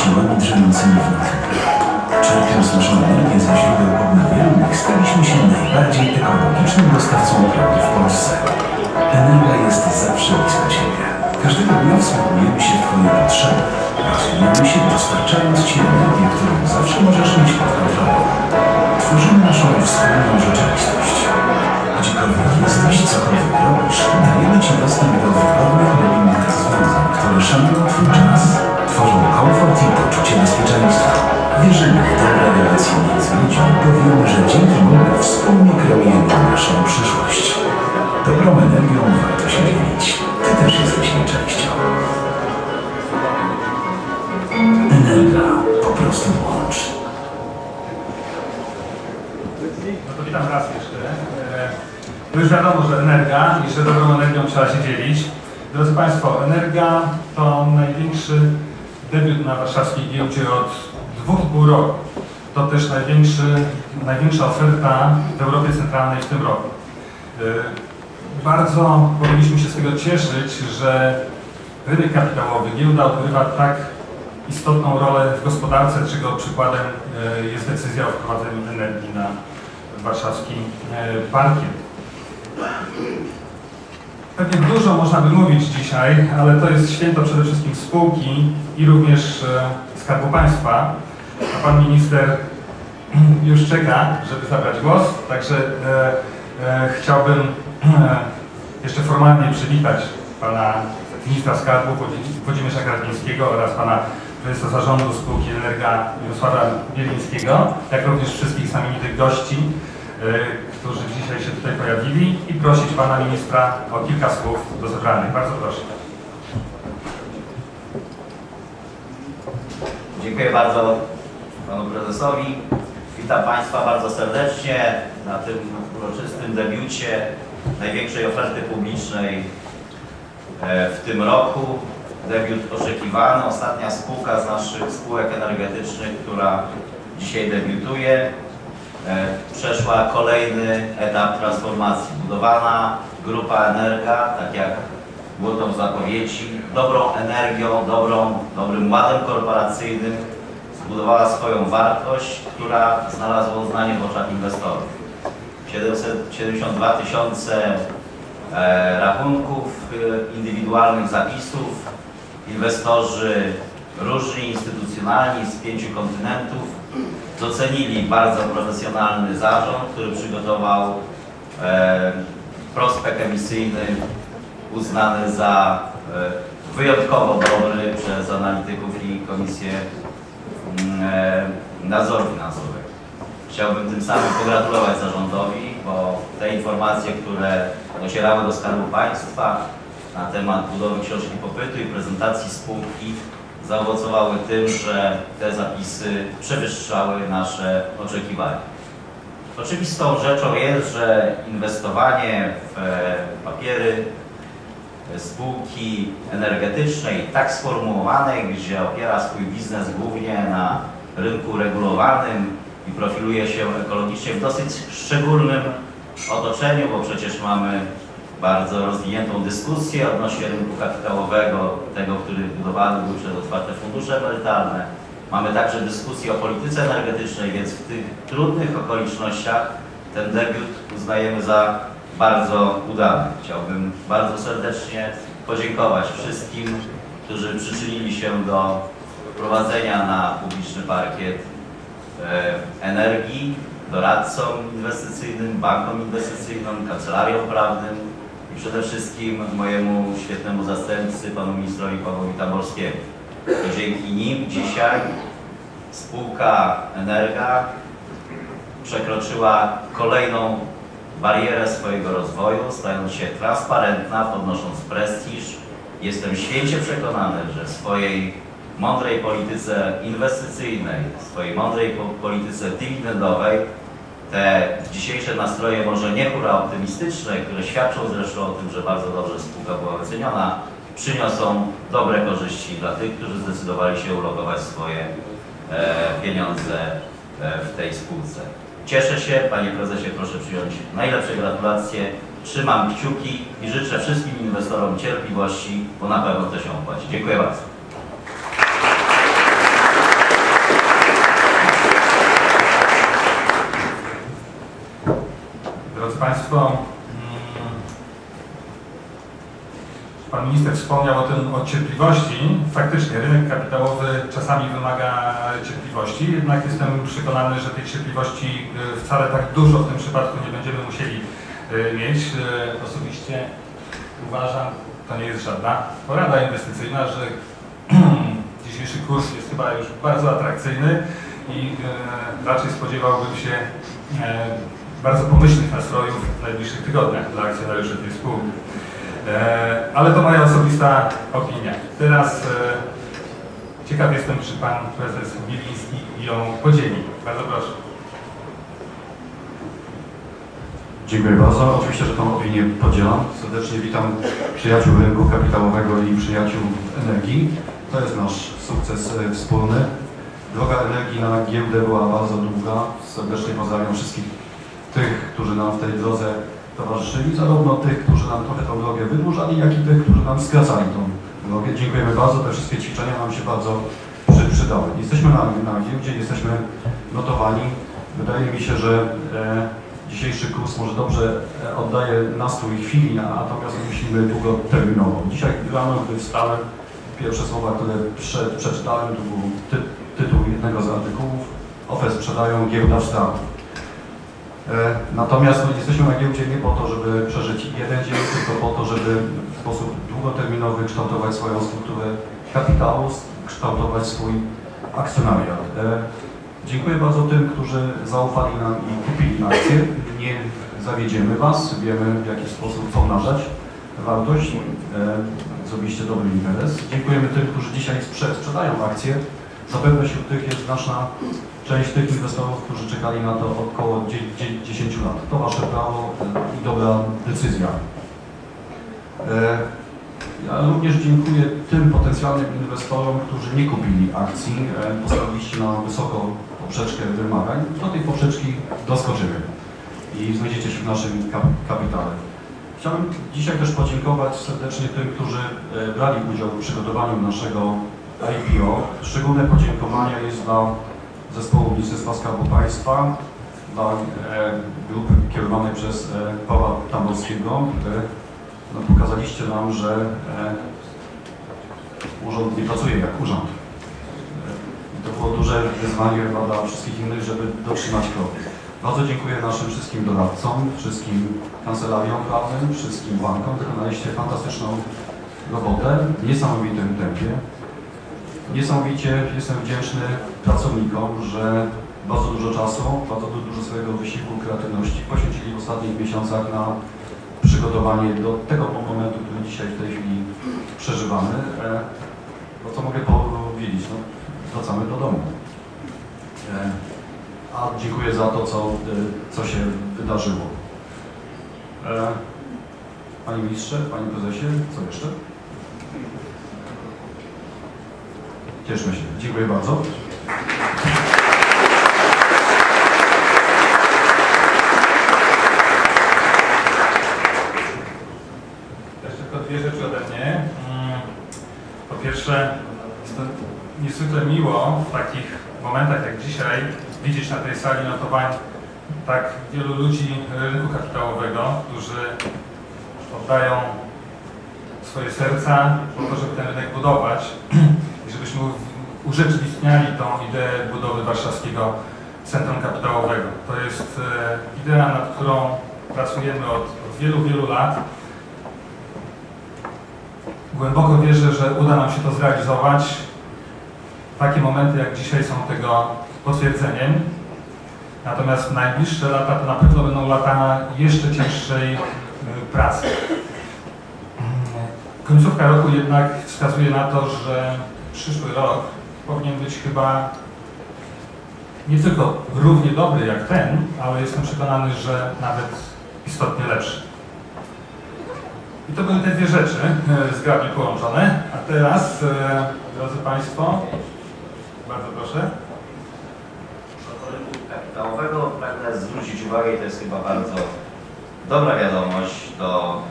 siłami drzemiącymi w naturze. Czerpiąc naszą energię ze źródeł odnawialnych, staliśmy się najbardziej ekologicznym dostawcą prądu w Polsce. Energia jest zawsze blisko ciebie. Każdego dnia wsłuchujemy się w twoje potrzeby. Rozwijamy się, dostarczając ci energię, którą zawsze możesz mieć pod kontrolą. Tworzymy naszą wspólną rzeczywistość. Gdziekolwiek jesteś, cokolwiek No to witam raz jeszcze. No już wiadomo, że energia i że dobrą energią trzeba się dzielić. Drodzy Państwo, energia to największy debiut na warszawskiej giełdzie od dwóch pół roku. To też największa oferta w Europie Centralnej w tym roku. E, Bardzo powinniśmy się z tego cieszyć, że rynek kapitałowy, giełda odgrywa tak istotną rolę w gospodarce, czego przykładem e, jest decyzja o wprowadzeniu energii na warszawski e, parkiet. Pewnie dużo można by mówić dzisiaj, ale to jest święto przede wszystkim spółki i również e, Skarbu Państwa. A Pan Minister już czeka, żeby zabrać głos, także e, e, chciałbym e, jeszcze formalnie przywitać Pana Ministra Skarbu Włodzi- Włodzimierza Gradzińskiego oraz Pana Prezesa Zarządu Spółki Energa Jarosława Bielińskiego, jak również wszystkich znamienitych gości, którzy dzisiaj się tutaj pojawili i prosić Pana Ministra o kilka słów do zebranych. Bardzo proszę. Dziękuję bardzo panu prezesowi. Witam państwa bardzo serdecznie na tym uroczystym debiucie największej oferty publicznej e, w tym roku. Debiut oczekiwany. Ostatnia spółka z naszych spółek energetycznych, która dzisiaj debiutuje, e, przeszła kolejny etap transformacji. Budowana grupa Energa, tak jak było to w zapowiedzi, dobrą energią, dobrą, dobrym ładem korporacyjnym zbudowała swoją wartość, która znalazła uznanie w oczach inwestorów. 772 tysiące e, rachunków e, indywidualnych zapisów, inwestorzy różni, instytucjonalni z pięciu kontynentów docenili bardzo profesjonalny zarząd, który przygotował e, prospekt emisyjny uznany za e, wyjątkowo dobry przez analityków i Komisję mm, e, Nadzoru Finansowego. Chciałbym tym samym pogratulować zarządowi, bo te informacje, które docierały do Skarbu Państwa na temat budowy książki popytu i prezentacji spółki zaowocowały tym, że te zapisy przewyższały nasze oczekiwania. Oczywistą rzeczą jest, że inwestowanie w e, papiery spółki energetycznej tak sformułowanej, gdzie opiera swój biznes głównie na rynku regulowanym i profiluje się ekologicznie w dosyć szczególnym otoczeniu, bo przecież mamy bardzo rozwiniętą dyskusję odnośnie rynku kapitałowego, tego, który budowany był przez otwarte fundusze emerytalne. Mamy także dyskusję o polityce energetycznej, więc w tych trudnych okolicznościach ten debiut uznajemy za bardzo udany. Chciałbym bardzo serdecznie podziękować wszystkim, którzy przyczynili się do wprowadzenia na publiczny parkiet e, energii, doradcom inwestycyjnym, bankom inwestycyjnym, kancelariom prawnym i przede wszystkim mojemu świetnemu zastępcy, panu ministrowi Pawłowi Taborskiemu. To dzięki nim dzisiaj spółka Energa przekroczyła kolejną barierę swojego rozwoju, stając się transparentna, podnosząc prestiż. Jestem święcie przekonany, że w swojej mądrej polityce inwestycyjnej, w swojej mądrej po- polityce dywidendowej te dzisiejsze nastroje, może nie hura optymistyczne, które świadczą zresztą o tym, że bardzo dobrze spółka była wyceniona, przyniosą dobre korzyści dla tych, którzy zdecydowali się ulokować swoje e, pieniądze e, w tej spółce. Cieszę się, panie prezesie, proszę przyjąć najlepsze gratulacje. Trzymam kciuki i życzę wszystkim inwestorom cierpliwości, bo na pewno to się opłaci. Dziękuję bardzo. Drodzy Państwo, mm, Pan Minister wspomniał o tym, o cierpliwości. Faktycznie rynek kapitałowy czasami wymaga cierpliwości, jednak jestem przekonany, że tej cierpliwości y, wcale tak dużo w tym przypadku nie będziemy musieli y, mieć. Y, Osobiście uważam, to nie jest żadna porada inwestycyjna, że dzisiejszy kurs jest chyba już bardzo atrakcyjny i raczej spodziewałbym się bardzo pomyślnych nastrojów w najbliższych tygodniach dla akcjonariuszy tej spółki. E, ale to moja osobista opinia. Teraz e, ciekaw jestem, czy pan prezes Biliński ją podzieli. Bardzo proszę. Dziękuję bardzo. Oczywiście, że tą opinię podzielam. Serdecznie witam przyjaciół rynku kapitałowego i przyjaciół energii. To jest nasz sukces e, wspólny. Droga energii na giełdę była bardzo długa. Serdecznie pozdrawiam wszystkich tych, którzy nam w tej drodze towarzyszyli, zarówno tych, którzy nam trochę tą drogę wydłużali, jak i tych, którzy nam skracali tą drogę. Dziękujemy bardzo. Te wszystkie ćwiczenia nam się bardzo przy, przydały. Jesteśmy na, na giełdzie, jesteśmy notowani. Wydaje mi się, że e, dzisiejszy kurs może dobrze e, oddaje nastrój chwili, a- natomiast myślimy długoterminowo. Dzisiaj rano, gdy wstałem, pierwsze słowa, które prze, przeczytałem, to był ty, tytuł jednego z artykułów. OFE sprzedają, giełda w stratę. E, Natomiast no, jesteśmy na giełdzie nie po to, żeby przeżyć jeden dzień, tylko po to, żeby w sposób długoterminowy kształtować swoją strukturę kapitału, kształtować swój akcjonariat. E, Dziękuję bardzo tym, którzy zaufali nam i kupili akcje. Nie zawiedziemy Was, wiemy w jaki sposób pomnażać wartość. E, Zrobiliście dobry interes. Dziękujemy tym, którzy dzisiaj sprze- sprzedają akcje. Zapewne wśród tych jest znaczna część tych inwestorów, którzy czekali na to około dzie- dzie- 10 lat. To Wasze prawo e, i dobra decyzja. E, Ja również dziękuję tym potencjalnym inwestorom, którzy nie kupili akcji, e, postawiliście na wysoką poprzeczkę wymagań. Do tej poprzeczki doskoczymy i znajdziecie się w naszym kap- kapitale. Chciałbym dzisiaj też podziękować serdecznie tym, którzy brali udział w przygotowaniu naszego IPO. Szczególne podziękowania jest dla zespołu Ministerstwa Skarbu Państwa, dla e, grupy kierowanej przez e, Pawła Tamborskiego. E, no, pokazaliście nam, że e, urząd nie pracuje jak urząd. E, to było duże wyzwanie chyba dla wszystkich innych, żeby dotrzymać kroku. Bardzo dziękuję naszym wszystkim doradcom, wszystkim kancelariom prawnym, wszystkim bankom. Wykonaliście fantastyczną robotę w niesamowitym tempie. Niesamowicie jestem wdzięczny pracownikom, że bardzo dużo czasu, bardzo du- dużo swojego wysiłku, kreatywności poświęcili w ostatnich miesiącach na przygotowanie do tego momentu, który dzisiaj w tej chwili przeżywamy. No co mogę powiedzieć? No, wracamy do domu. E, A dziękuję za to, co, e, co się wydarzyło. Panie Ministrze, Panie Prezesie, co jeszcze? Cieszmy się. Dziękuję bardzo. Jeszcze tylko dwie rzeczy ode mnie. Mm, Po pierwsze, jest to niezwykle miło w takich momentach jak dzisiaj widzieć na tej sali notowań tak wielu ludzi rynku kapitałowego, którzy oddają swoje serca po to, żeby ten rynek budować urzeczywistniali tą ideę budowy warszawskiego Centrum Kapitałowego. To jest e, idea, nad którą pracujemy od, wielu, wielu lat. Głęboko wierzę, że uda nam się to zrealizować. Takie momenty jak dzisiaj są tego potwierdzeniem. Natomiast najbliższe lata to na pewno będą lata jeszcze cięższej y, pracy. Końcówka roku jednak wskazuje na to, że przyszły rok powinien być chyba nie tylko równie dobry jak ten, ale jestem przekonany, że nawet istotnie lepszy. I to były te dwie rzeczy e, zgrabnie połączone. A teraz, e, drodzy Państwo, bardzo proszę. Do kapitałowego pragnę zwrócić uwagę i to jest chyba bardzo dobra wiadomość, to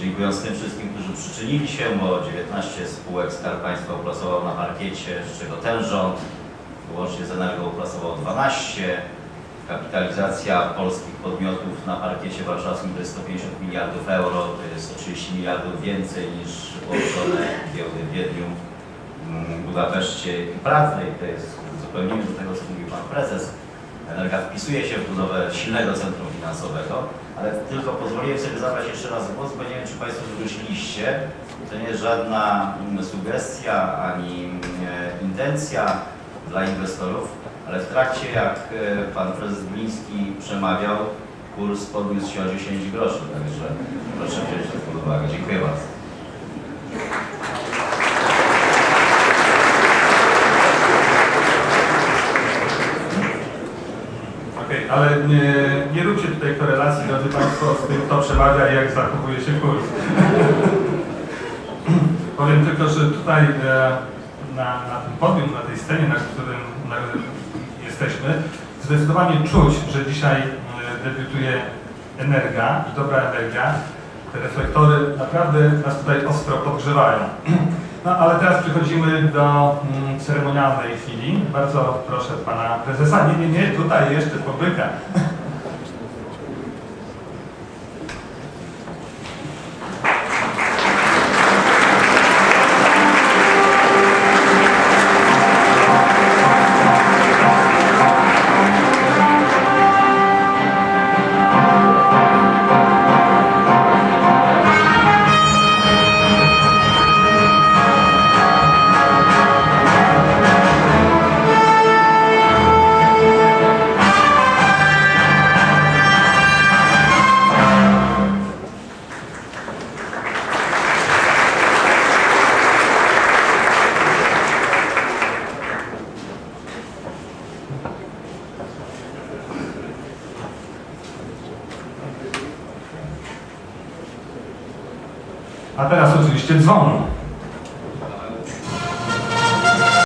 dziękując tym wszystkim, którzy przyczynili się, bo 19 spółek Skarb Państwa uplasował na parkiecie, z czego ten rząd łącznie z Energo uplasował 12. Kapitalizacja polskich podmiotów na parkiecie warszawskim to jest 150 miliardów euro, to jest o 30 miliardów więcej niż połączone giełdy w Wiedniu, mm, Budapeszcie i Pradze i to jest zupełnie do tego, co mówił Pan Prezes. Energa wpisuje się w budowę silnego centrum finansowego, ale tylko pozwoliłem sobie zabrać jeszcze raz głos, bo nie wiem, czy Państwo zwróciliście, to nie jest żadna mm, sugestia ani mm, intencja dla inwestorów, ale w trakcie jak e, Pan Prezes Gliński przemawiał, kurs podniósł się o 10 groszy, także proszę wziąć to pod uwagę. Dziękuję bardzo. Ale nie, nie róbcie tutaj korelacji, drodzy Państwo, z tym, kto przemawia i jak zachowuje się kurs. Powiem tylko, że tutaj e, na, na tym podium, na tej scenie, na którym na, jesteśmy, zdecydowanie czuć, że dzisiaj e, debiutuje energia i dobra energia. Te reflektory naprawdę nas tutaj ostro podgrzewają. No ale teraz przechodzimy do mm, ceremonialnej chwili. Bardzo proszę pana prezesa. Nie, nie, nie, tutaj jeszcze pobryka. A teraz oczywiście dzwon.